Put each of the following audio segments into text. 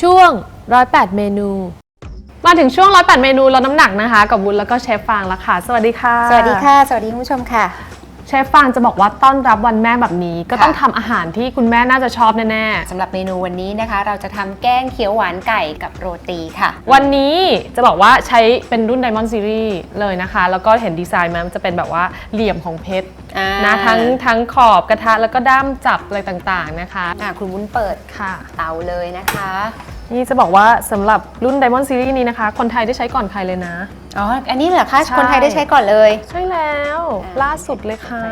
ช่วง 108 เมนู มาถึงช่วง 108 เมนูลดน้ำหนักนะคะ กับวุ้นแล้วก็เชฟฟางแล้วค่ะ สวัสดีค่ะ สวัสดีค่ะ สวัสดีคุณผู้ชมค่ะ เชฟฟางจะบอกว่าต้อนรับวันแม่แบบนี้ ก็ค่ะต้องทำอาหารที่คุณแม่น่าจะชอบแน่สำหรับเมนูวันนี้นะคะ เราจะทำแกงเขียวหวานไก่กับโรตีค่ะ ๆ วันนี้จะบอกว่าใช้เป็นรุ่น Diamond Series เลยนะคะ แล้วก็เห็นดีไซน์มามันจะเป็นแบบว่าเหลี่ยมของเพชรอ่านะทั้งทั้งขอบกระทะแล้วก็ด้ามจับอะไรต่างๆนะคะอะคุณวุ้นเปิดค่ะ เตาเลยนะคะ นี่จะบอกว่าสำหรับรุ่น Diamond Series นี้นะคะ คนไทยได้ใช้ก่อนใครเลยนะ อ๋อ อันนี้เหรอคะใช่ คนไทยได้ใช้ก่อนเลย ใช่แล้วอ่า ล่าสุดเลยค่ะ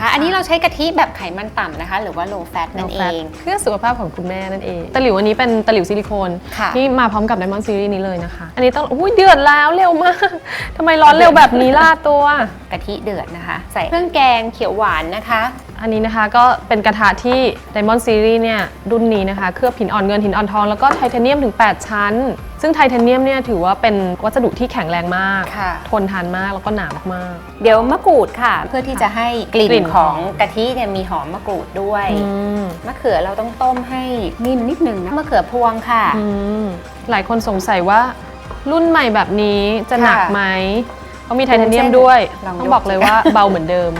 ค่ะ อันนี้เราใช้กะทิแบบไขมันต่ำนะคะ หรือว่า low fat นั่นเอง เพื่อสุขภาพของคุณแม่นั่นเองตะหลิวอันนี้เป็นตะหลิวซิลิโคนค่ะ ที่มาพร้อมกับ Diamond Series นี้เลยนะคะ อันนี้ต้องอุ้ยเดือดแล้วเร็วมากทำไมร้อนเร็วแบบนี้ล่ะตัว กะทิเดือดนะคะ ใส่เครื่องแกงเขียวหวานนะคะ อันนี้นะคะก็เป็นกระทะที่ Diamond Series เนี่ยรุ่นนี้นะคะ เคลือบหินอ่อนเงินหินอ่อนทอง แล้วก็ไทเทเนียมถึง 8 ชั้น ซึ่งไทเทเนียมเนี่ยถือว่าเป็นวัสดุที่แข็งแรงมาก ค่ะ ทนทานมากแล้วก็หนามาก เดี๋ยวมะกรูดค่ะ เพื่อที่จะให้กลิ่นกลิ่นของกะทิเนี่ยมีหอมมะกรูดด้วยๆอืมมะเขือเราต้องต้มให้นิ่มนิดนึงนะมะเขือพวงค่ะ อืมหลายคนสงสัยว่ารุ่นใหม่แบบนี้จะหนักค่ะไหมเพราะมีไทเทเนียมด้วย ลองยกต้องบอกเลยว่าเบาเหมือนเดิม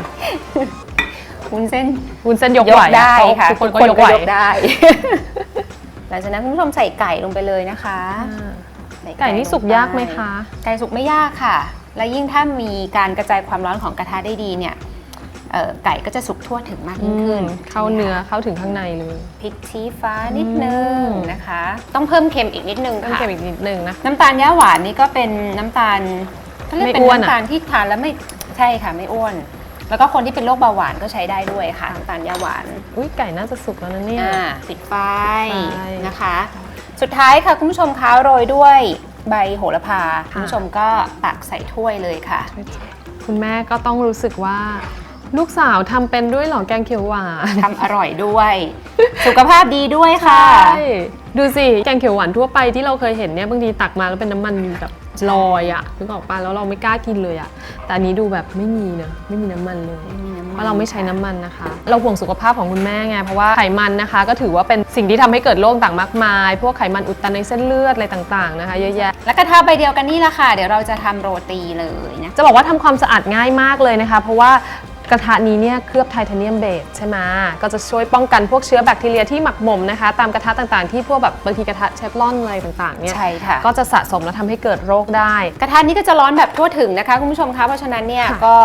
วุ้นเส้นวุ้นเส้นยกไหวได้เพราค่ะทุกคนก็ยกไหวได้ หลังจากนั้นคุณผู้ชมใส่ไก่ลงไปเลยนะคะอ่าใส่ไก่นี่สุกยากไหมคะ ไก่สุกไม่ยากค่ะ และยิ่งถ้ามีการกระจายความร้อนของกระทะได้ดีเนี่ยเอ่อไก่ก็จะสุกทั่วถึงมากยิ่งขึ้น เข้าเนื้อเข้าถึงข้างในเลยพริกชี้ฟ้านิดนึงอืมนะคะ ต้องเพิ่มเค็มอีกนิดนึงต้องค่ะเก็บอีกนิดนึงนะน้ำตาลย่าหวานนี่ก็เป็นน้ำตาลเขาเรียกไม่เป็นอ้วนอะน้ำตาลที่ทานแล้วไม่ใช่ค่ะไม่อ้วน แล้วก็คนที่เป็นโรคเบาหวานก็ใช้ได้ด้วยค่ะน้ำตาลย่าหวานอุ้ยไก่น่าจะสุกแล้วนะเนี่ยอ่าปิดไฟไฟนะคะ สุดท้ายค่ะคุณผู้ชมคะโรยด้วยใบโหระพาคุณผู้ชมก็ตักใส่ถ้วยเลยค่ะ คุณแม่ก็ต้องรู้สึกว่าลูกสาวทำเป็นด้วยเหรอแกงเขียวหวานทำอร่อยด้วย สุขภาพดีด้วยค่ะใช่ ดูสิ แกงเขียวหวานทั่วไปที่เราเคยเห็นเนี่ยบางทีตักมาแล้วเป็นน้ำมันแบบลอยอะนึกออกปะแล้วเราไม่กล้ากินเลยอะแต่อันนี้ดูแบบไม่มีนะไม่มีน้ำมันเลย เพราะเราไม่ใช้น้ำมันนะคะ เราห่วงสุขภาพของคุณแม่ไง เพราะว่าไขมันนะคะ ก็ถือว่าเป็นสิ่งที่ทำให้เกิดโรคต่างมากมาย พวกไขมันอุดตันในเส้นเลือดอะไรต่างๆนะคะเยอะแยะ และกระทะใบเดียวกันนี่แหละค่ะ เดี๋ยวเราจะทำโรตีเลยนะ จะบอกว่าทำความสะอาดง่ายมากเลยนะคะ เพราะว่า กระทะนี้เนี่ยเคลือบไทเทเนียมเบสใช่ไหมก็จะช่วยป้องกันพวกเชื้อแบคทีเรียที่หมักหมมนะคะ ตามกระทะต่างๆที่พวกแบบบางทีกระทะเชฟรอนอะไรต่างๆเนี่ยใช่ค่ะ ก็จะสะสมแล้วทำให้เกิดโรคได้ กระทะนี้ก็จะร้อนแบบทั่วถึงนะคะคุณผู้ชมคะเพราะฉะนั้นเนี่ยค่ะ ก็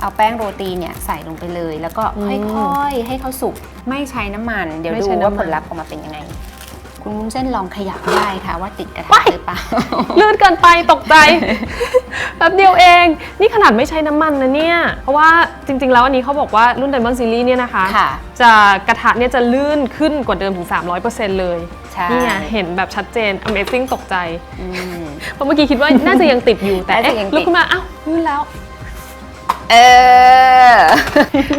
เอาแป้งโรตีเนี่ยใส่ลงไปเลย แล้วก็อืค่มอยๆให้เขาสุกไม่ใช้น้ำมัน เดี๋ยวไม่ดูใช้น้ำมัน ว่าผลลัพธ์ออกมาเป็นยังไง คุณวุ้นเส้นลองขยับได้ค่ะว่าติดกระทะหรือเปล่า ลื่นเกินไปตกใจ แป๊บเดียวเอง นี่ขนาดไม่ใช้น้ำมันนะเนี่ย เพราะว่าจริง ๆ แล้วอันนี้เขาบอกว่ารุ่น Diamond Series เนี่ยนะคะ ค่ะ จะกระทะเนี่ยจะลื่นขึ้นกว่าเดิมถึง 300%เลยใช่นี่ไงเห็นแบบชัดเจน Amazing ตกใจ อืม เพราะเมื่อกี้คิดว่าน่าจะยังติดอยู่แต่น่าจะเอ๊ะยังติด ลุกขึ้นมาอ้าวลื่นแล้ว เออ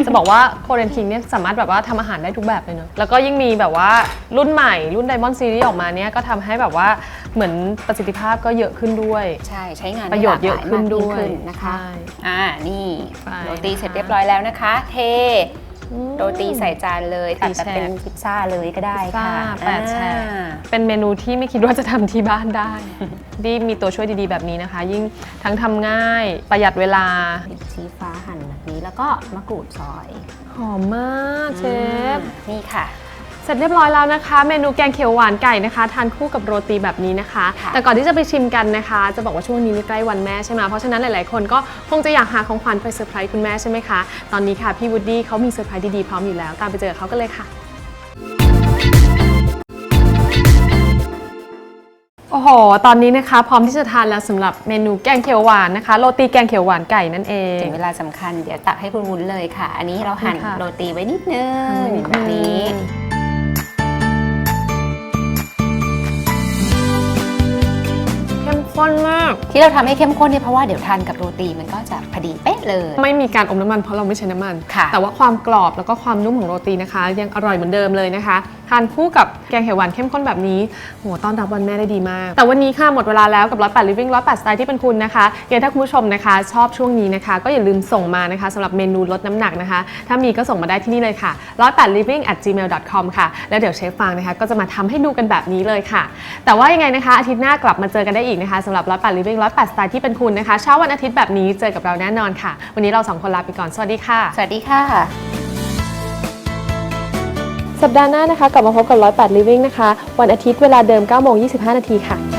จะบอกว่าโคเรนคิงเนี่ยสามารถแบบว่าทำอาหารได้ทุกแบบเลยเนอะแล้วก็ยิ่งมีแบบว่ารุ่นใหม่รุ่น Diamond Series ออกมาเนี่ยก็ทำให้แบบว่าเหมือนประสิทธิภาพก็เยอะขึ้นด้วย ใช่ใช้งานประโยชน์เยอะขึ้นด้วยมากงขึ้นนะคะใช่อ่านี่ไปโรตีเสร็จเรียบร้อยแล้วนะคะ เทอืม โรตีใส่จานเลยตัดสี่แบบเป็นแฉกพิซซ่าเลยก็ได้ค่ะพิซซ่าแปดแฉกอ่าเป็นเมนูที่ไม่คิดว่าจะทำที่บ้านได้ที่มีตัวช่วยดีๆแบบนี้นะคะ ยิ่งทั้งทำง่ายประหยัดเวลาพริกชี้ฟ้าหั่นแบบนี้แล้วก็มะกรูดซอย หอมมากเชฟนี่ค่ะเสร็จเรียบร้อยแล้วนะคะ เมนูแกงเขียวหวานไก่นะคะทานคู่กับโรตีแบบนี้นะคะค่ะแต่ก่อนที่จะไปชิมกันนะคะ จะบอกว่าช่วงนี้นี่ใกล้วันแม่ใช่ไหมเพราะฉะนั้นหลาย ๆ คนก็คงจะอยากหาของขวัญไปเซอร์ไพรส์คุณแม่ใช่ไหมคะตอนนี้ค่ะพี่วูดดี้เขามีเซอร์ไพรส์ดีๆพร้อมอยู่แล้วตามไปเจอเขากันเลยค่ะโอ้โห ตอนนี้นะคะพร้อมที่จะทานแล้วสำหรับเมนูแกงเขียวหวานนะคะ โรตีแกงเขียวหวานไก่นั่นเอง ถึงเวลาสำคัญเดี๋ยวตักให้คุณวุ้นเลยค่ะ อันนี้เราหั่นขอบคุณค่ะโรตีไว้นิดนึงทำไว้นิดแบบนี้ เข้มข้นมาก ที่ที่เราทำให้เข้มข้นเนี่ยเพราะว่าเดี๋ยวทานกับโรตีมันก็จะพอดีเป๊ะเลย ไม่มีการอมน้ำมันเพราะเราไม่ใช้น้ำมัน ค่ะ แต่ว่าความกรอบแล้วก็ความนุ่มของโรตีนะคะ ยังอร่อยเหมือนเดิมเลยนะคะ ทานคู่กับแกงเขียวหวานเข้มข้นแบบนี้โหต้อนรับวันแม่ได้ดีมาก แต่วันนี้ค่ะหมดเวลาแล้วกับ 108 living 108 style ที่เป็นคุณนะคะยังไงถ้าคุณผู้ชมนะคะ ชอบช่วงนี้นะคะ ก็อย่าลืมส่งมานะคะสำหรับเมนูลดน้ำหนักนะคะ ถ้ามีก็ส่งมาได้ที่นี่เลยค่ะ108 living at gmail com ค่ะ แล้วเดี๋ยวเชฟฟางนะคะ ก็จะมาทำให้ดูกันแบบนี้เลยค่ะ แต่ว่ายังไงนะคะอาทิตย์หน้ากลับมาเจอกันได้อีกนะคะสำหรับ108 living 108 style ที่เป็นคุณนะคะ เช้าวันอาทิตย์แบบนี้เจอกับเราแน่นอนค่ะ วันนี้เราสองคนลาไปก่อน สวัสดีค่ะ สวัสดีค่ะ สัปดาห์หน้านะคะ กลับมาพบกับ 108 living นะคะ วันอาทิตย์เวลาเดิม9โมง25 นาทีค่ะ